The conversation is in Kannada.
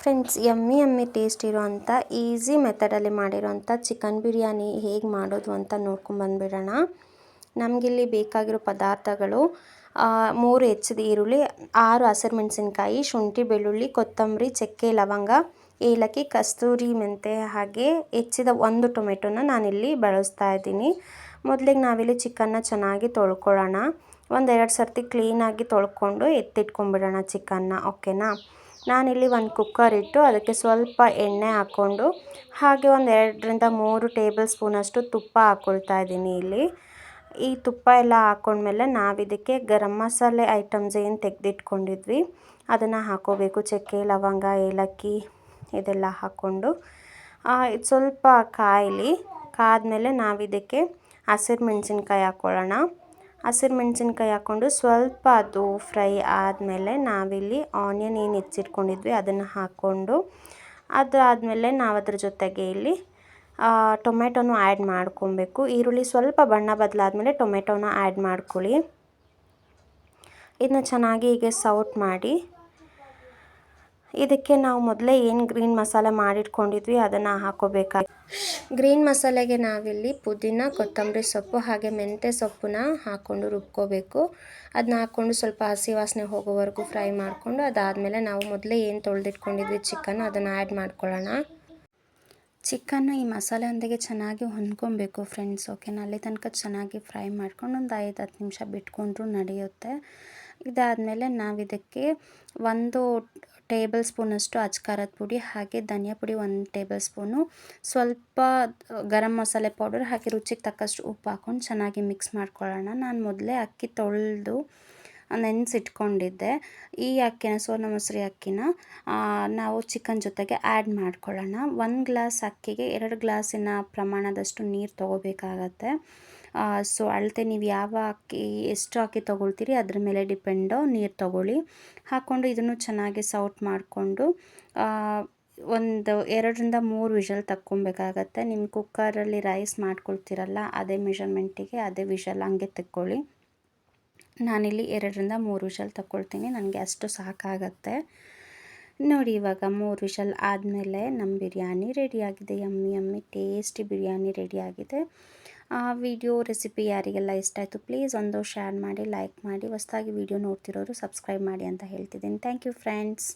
ಫ್ರೆಂಡ್ಸ್, ಎಮ್ಮಿ ಎಮ್ಮಿ ಟೇಸ್ಟ್ ಇರೋವಂಥ ಈಸಿ ಮೆಥಡಲ್ಲಿ ಮಾಡಿರೋವಂಥ ಚಿಕನ್ ಬಿರಿಯಾನಿ ಹೇಗೆ ಮಾಡೋದು ಅಂತ ನೋಡ್ಕೊಂಬಂದ್ಬಿಡೋಣ ನಮಗಿಲ್ಲಿ ಬೇಕಾಗಿರೋ ಪದಾರ್ಥಗಳು ಮೂರು ಹೆಚ್ಚಿದ ಈರುಳ್ಳಿ, ಆರು ಹಸಿರು ಮೆಣಸಿನ್ಕಾಯಿ, ಶುಂಠಿ, ಬೆಳ್ಳುಳ್ಳಿ, ಕೊತ್ತಂಬರಿ, ಚಕ್ಕೆ, ಲವಂಗ, ಏಲಕ್ಕಿ, ಕಸ್ತೂರಿ ಮೆಂತೆ ಹಾಗೆ ಹೆಚ್ಚಿದ ಒಂದು ಟೊಮೆಟೊನ ನಾನಿಲ್ಲಿ ಬಳಸ್ತಾ ಇದ್ದೀನಿ. ಮೊದಲಿಗೆ ನಾವಿಲ್ಲಿ ಚಿಕನ್ನ ಚೆನ್ನಾಗಿ ತೊಳ್ಕೊಳ್ಳೋಣ. ಒಂದೆರಡು ಸರ್ತಿ ಕ್ಲೀನಾಗಿ ತೊಳ್ಕೊಂಡು ಎತ್ತಿಟ್ಕೊಂಡ್ಬಿಡೋಣ ಚಿಕನ್ನ ಓಕೆನಾ ನಾನಿಲ್ಲಿ ಒಂದು ಕುಕ್ಕರ್ ಇಟ್ಟು ಅದಕ್ಕೆ ಸ್ವಲ್ಪ ಎಣ್ಣೆ ಹಾಕ್ಕೊಂಡು ಹಾಗೆ ಒಂದು ಎರಡರಿಂದ ಮೂರು ಟೇಬಲ್ ಸ್ಪೂನಷ್ಟು ತುಪ್ಪ ಹಾಕ್ಕೊಳ್ತಾ ಇದ್ದೀನಿ ಇಲ್ಲಿ. ಈ ತುಪ್ಪ ಎಲ್ಲ ಹಾಕ್ಕೊಂಡ್ಮೇಲೆ ನಾವಿದಕ್ಕೆ ಗರಂ ಮಸಾಲೆ ಐಟಮ್ಸ್ ಏನು ತೆಗೆದಿಟ್ಕೊಂಡಿದ್ವಿ, ಅದನ್ನು ಹಾಕ್ಕೋಬೇಕು ಚಕ್ಕೆ, ಲವಂಗ, ಏಲಕ್ಕಿ ಇದೆಲ್ಲ ಹಾಕ್ಕೊಂಡು. ಇದು ಸ್ವಲ್ಪ ಕಾಯಲಿ, ಕಾದ್ಮೇಲೆ ನಾವಿದಕ್ಕೆ ಹಸಿರು ಮೆಣಸಿನ್ಕಾಯಿ ಹಾಕ್ಕೊಳ್ಳೋಣ ಹಸಿರು ಮೆಣಸಿನ್ಕಾಯಿ ಹಾಕ್ಕೊಂಡು ಸ್ವಲ್ಪ ಅದು ಫ್ರೈ ಆದಮೇಲೆ ನಾವಿಲ್ಲಿ ಆನಿಯನ್ ಏನು ಹೆಚ್ಚಿಟ್ಕೊಂಡಿದ್ವಿ ಅದನ್ನು ಹಾಕ್ಕೊಂಡು ಅದಾದಮೇಲೆ ನಾವು ಅದ್ರ ಜೊತೆಗೆ ಇಲ್ಲಿ ಟೊಮೆಟೊನು ಆ್ಯಡ್ ಮಾಡ್ಕೊಬೇಕು. ಈರುಳ್ಳಿ ಸ್ವಲ್ಪ ಬಣ್ಣ ಬದಲಾದಮೇಲೆ ಟೊಮೆಟೊನ ಆ್ಯಡ್ ಮಾಡ್ಕೊಳ್ಳಿ. ಇದನ್ನ ಚೆನ್ನಾಗಿ ಹೀಗೆ ಸೌಟ್ ಮಾಡಿ ಇದಕ್ಕೆ ನಾವು ಮೊದಲೇ ಏನು ಗ್ರೀನ್ ಮಸಾಲೆ ಮಾಡಿಟ್ಕೊಂಡಿದ್ವಿ, ಅದನ್ನು ಹಾಕೋಬೇಕಾಗಿ. ಗ್ರೀನ್ ಮಸಾಲೆಗೆ ನಾವಿಲ್ಲಿ ಪುದೀನ, ಕೊತ್ತಂಬರಿ ಸೊಪ್ಪು ಹಾಗೆ ಮೆಂತ್ಯ ಸೊಪ್ಪನ್ನ ಹಾಕ್ಕೊಂಡು ರುಬ್ಕೋಬೇಕು. ಅದನ್ನ ಹಾಕ್ಕೊಂಡು ಸ್ವಲ್ಪ ಹಸಿ ವಾಸನೆ ಹೋಗೋವರೆಗೂ ಫ್ರೈ ಮಾಡಿಕೊಂಡು ಅದಾದಮೇಲೆ ನಾವು ಮೊದಲೇ ಏನು ತೊಳೆದಿಟ್ಕೊಂಡಿದ್ವಿ ಚಿಕನ್, ಅದನ್ನು ಆ್ಯಡ್ ಮಾಡ್ಕೊಳ್ಳೋಣ. ಚಿಕನ್ನು ಈ ಮಸಾಲೆಯೊಂದಿಗೆ ಚೆನ್ನಾಗಿ ಹೊಂದ್ಕೊಬೇಕು ಫ್ರೆಂಡ್ಸ್ ಓಕೆನಾ ಅಲ್ಲಿ ತನಕ ಚೆನ್ನಾಗಿ ಫ್ರೈ ಮಾಡ್ಕೊಂಡು ಒಂದು ಐದು ಹತ್ತು ನಿಮಿಷ ಬಿಟ್ಕೊಂಡ್ರೂ ನಡೆಯುತ್ತೆ. ಇದಾದಮೇಲೆ ನಾವು ಇದಕ್ಕೆ ಒಂದು ಟೇಬಲ್ ಸ್ಪೂನಷ್ಟು ಅಚ್ಕಾರದ ಪುಡಿ ಹಾಗೆ ಧನಿಯಾ ಪುಡಿ ಒಂದು ಟೇಬಲ್ ಸ್ಪೂನು ಸ್ವಲ್ಪ ಗರಂ ಮಸಾಲೆ ಪೌಡರ್ ಹಾಗೆ ರುಚಿಗೆ ತಕ್ಕಷ್ಟು ಉಪ್ಪು ಹಾಕ್ಕೊಂಡು ಚೆನ್ನಾಗಿ ಮಿಕ್ಸ್ ಮಾಡ್ಕೊಳ್ಳೋಣ. ನಾನು ಮೊದಲೇ ಅಕ್ಕಿ ತೊಳೆದು ನೆನೆಸಿಟ್ಕೊಂಡಿದ್ದೆ. ಈ ಅಕ್ಕಿನ ಸೋನ ಮೊಸರಿ ಅಕ್ಕಿನ ನಾವು ಚಿಕನ್ ಜೊತೆಗೆ ಆ್ಯಡ್ ಮಾಡ್ಕೊಳ್ಳೋಣ. ಒಂದು ಗ್ಲಾಸ್ ಅಕ್ಕಿಗೆ ಎರಡು ಗ್ಲಾಸಿನ ಪ್ರಮಾಣದಷ್ಟು ನೀರು ತೊಗೋಬೇಕಾಗತ್ತೆ. ಸೊ ಅಳತೆ ನೀವು ಯಾವ ಅಕ್ಕಿ, ಎಷ್ಟು ಅಕ್ಕಿ ತೊಗೊಳ್ತೀರಿ, ಅದ್ರ ಮೇಲೆ ಡಿಪೆಂಡು ನೀರು ತೊಗೊಳ್ಳಿ. ಹಾಕ್ಕೊಂಡು ಇದನ್ನು ಚೆನ್ನಾಗಿ ಸೌಟ್ ಮಾಡಿಕೊಂಡು ಒಂದು ಎರಡರಿಂದ ಮೂರು ವಿಷಲ್ ತಕ್ಕೊಬೇಕಾಗತ್ತೆ. ನಿಮ್ಮ ಕುಕ್ಕರಲ್ಲಿ ರೈಸ್ ಮಾಡ್ಕೊಳ್ತೀರಲ್ಲ, ಅದೇ ಮೆಷರ್ಮೆಂಟಿಗೆ ಅದೇ ವಿಷಲ್ ಹಂಗೆ ತಕ್ಕೊಳ್ಳಿ. ನಾನಿಲ್ಲಿ ಎರಡರಿಂದ ಮೂರು ವಿಷಲ್ ತಗೊಳ್ತೀನಿ ನನಗೆ ಅಷ್ಟು ಸಾಕಾಗತ್ತೆ. ನೋಡಿ, ಇವಾಗ ಮೂರು ವಿಷಲ್ ಆದಮೇಲೆ ನಮ್ಮ ಬಿರಿಯಾನಿ ರೆಡಿಯಾಗಿದೆ. ಯಮ್ಮಿ ಯಮ್ಮಿ ಟೇಸ್ಟಿ ಬಿರಿಯಾನಿ ರೆಡಿಯಾಗಿದೆ. ಆ ವಿಡಿಯೋ ರೆಸಿಪಿ ಯಾರಿಗೆಲ್ಲ ಇಷ್ಟ ಆಯಿತು ಪ್ಲೀಸ್ ಒಂದು ಶೇರ್ ಮಾಡಿ, ಲೈಕ್ ಮಾಡಿ, ಹೊಸ್ದಾಗಿ ವಿಡಿಯೋ ನೋಡ್ತಿರೋರು ಸಬ್ಸ್ಕ್ರೈಬ್ ಮಾಡಿ ಅಂತ ಹೇಳ್ತಿದ್ದೀನಿ. Thank you friends.